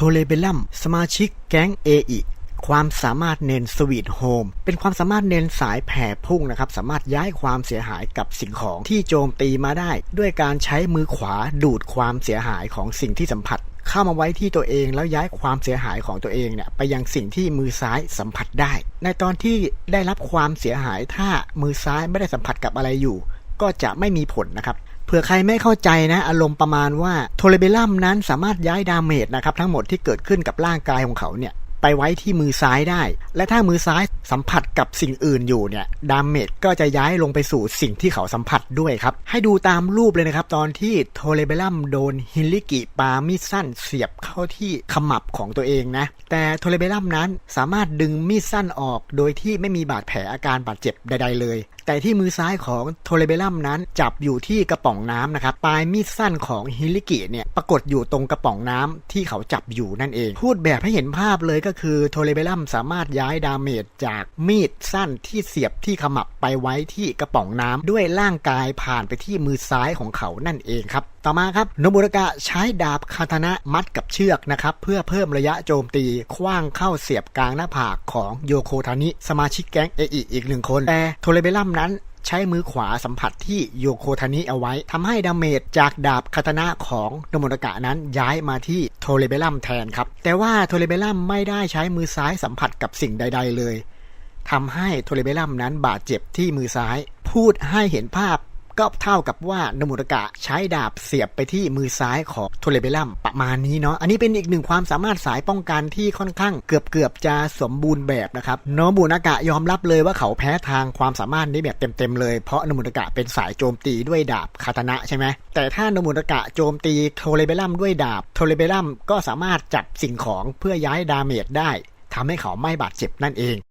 ทเลเบลัมสมาชิกแก๊งเออิความสามารถเน้นสวีทโฮมเป็นความสามารถเน้นสายแผ่พุ่งนะครับ สามารถย้ายความเสียหายกับสิ่งของที่โจมตีมาได้ ด้วยการใช้มือขวาดูดความเสียหายของสิ่งที่สัมผัส เข้ามาไว้ที่ตัวเองแล้วย้ายความเสียหายของตัวเองเนี่ยไปยังสิ่งที่มือซ้ายสัมผัสได้ ในตอนที่ได้รับความเสียหายถ้ามือซ้ายไม่ได้สัมผัสกับอะไรอยู่ ก็จะไม่มีผลนะครับ ผื่อใครไม่เข้าใจนะอารมณ์ประมาณว่าโทเลเบลัมนั้นสามารถย้ายดาเมจนะครับทั้งหมดที่เกิดขึ้นกับร่างกายของเขาเนี่ย ไปไว้ที่มือซ้ายได้ และถ้ามือซ้ายสัมผัสกับสิ่งอื่นอยู่เนี่ยดาเมจก็จะย้ายลงไปสู่สิ่งที่เขาสัมผัสด้วยครับ ให้ดูตามรูปเลยนะครับ ตอนที่โทเลเบลัมโดนฮิลิกิปามีดสั้นเสียบเข้าที่ขมับของตัวเองนะ แต่โทเลเบลัมนั้นสามารถดึงมีดสั้นออกโดยที่ไม่มีบาดแผลอาการบาดเจ็บใด ๆ เลย แต่ที่มือซ้ายของโทเลเบลัมนั้นจับอยู่ที่กระป๋องน้ำนะครับปลายมีดสั้นของฮิลิกิเนี่ยปรากฏอยู่ตรงกระป๋องน้ำที่เขาจับอยู่นั่นเอง พูดแบบให้เห็นภาพเลยก็็คือโทเลเบลัมสามารถย้ายดาเมจจากมีดสั้นที่เสียบที่ขมับไปไว้ที่กระป๋องน้ำด้วยร่างกายผ่านไปที่มือซ้ายของเขานั่นเองครับ ต่อมาครับโนบุรกะใช้ดาบคาตานะมัดกับเชือกนะครับ เพื่อเพิ่มระยะโจมตีคว้างเข้าเสียบกลางหน้าผากของโยโคทานิ สมาชิกแก๊งเออิอีกหนึ่งคน แต่โทเลเบลัมนั้น ใช้มือขวาสัมผัสที่โยโคทานิเอาไว้ทำให้ดาเมจจากดาบคาตนะของโนบุรากะนั้นย้ายมาที่โทเลเบลัมแทนครับ แต่ว่าโทเลเบลัมไม่ได้ใช้มือซ้ายสัมผัสกับสิ่งใด ๆ เลยทำให้โทเลเบลัมนั้นบาดเจ็บที่มือซ้าย พูดให้เห็นภาพ ก็เท่ากับว่านมุรกะใช้ดาบเสียบไปที่มือซ้ายของโทเลเบลัมประมาณนี้เนาะ อันนี้เป็นอีกหนึ่งความสามารถสายป้องกันที่ค่อนข้างเกือบเกือบๆจะสมบูรณ์แบบนะครับโนบุนากะยอมรับเลยว่าเขาแพ้ทางความสามารถนี้แบบเต็มๆเลย เพราะนมุรกะเป็นสายโจมตีด้วยดาบคาตานะใช่ไหมแต่ถ้านมุรกะโจมตีโทเลเบลัมด้วยดาบโทเลเบลัมก็สามารถจับสิ่งของเพื่อย้ายดาเมจได้ทำให้เขาไม่บาดเจ็บนั่นเอง